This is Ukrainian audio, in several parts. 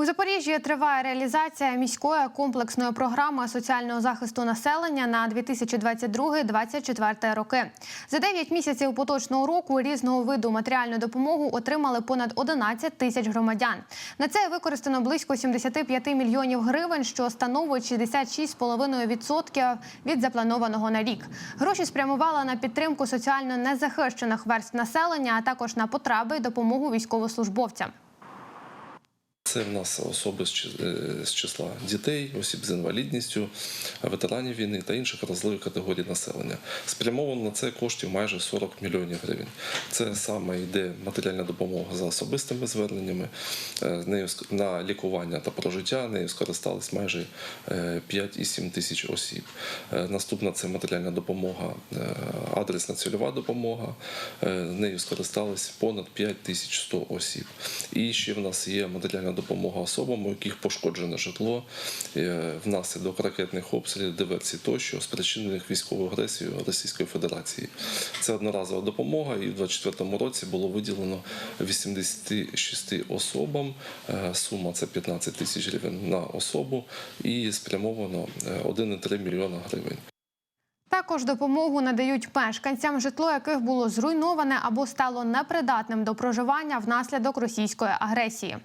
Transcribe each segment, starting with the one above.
У Запоріжжі триває реалізація міської комплексної програми соціального захисту населення на 2022-2024 роки. За 9 місяців поточного року різного виду матеріальну допомогу отримали понад 11 тисяч громадян. На це використано близько 75 мільйонів гривень, що становить 66,5% від запланованого на рік. Гроші спрямували на підтримку соціально незахищених верств населення, а також на потреби і допомогу військовослужбовцям. Це в нас особи е, з числа дітей, осіб з інвалідністю, ветеранів війни та інших вразливих категорій населення. Спрямовано на це коштів майже 40 мільйонів гривень. Це саме йде матеріальна допомога за особистими зверненнями. Е, на лікування та прожиття нею скористались майже е, 5,7 тисяч осіб. Е, Наступна це матеріальна допомога, е, адресна цільова допомога. Е, Нею скористались понад 5100 осіб. І ще в нас є матеріальна допомога особам, у яких пошкоджене житло е, внаслідок ракетних обстрілів, диверсій тощо, спричинених військовою агресією Російської Федерації. Це одноразова допомога, і в 2024 році було виділено 86 особам. Е, Сума це 15 тисяч гривень на особу, і спрямовано е, 1,3 мільйона гривень. Також допомогу надають мешканцям, житло яких було зруйноване або стало непридатним до проживання внаслідок російської агресії.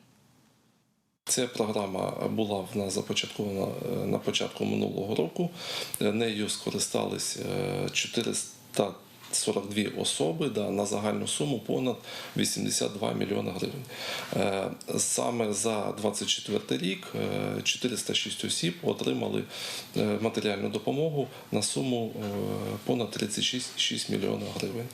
Ця програма була в нас започаткована е, на початку минулого року. Е, Нею скористались е, 442 особи да, на загальну суму понад 82 мільйони гривень. Е, Саме за 24 рік е, 406 осіб отримали е, матеріальну допомогу на суму е, понад 36,6 мільйона гривень.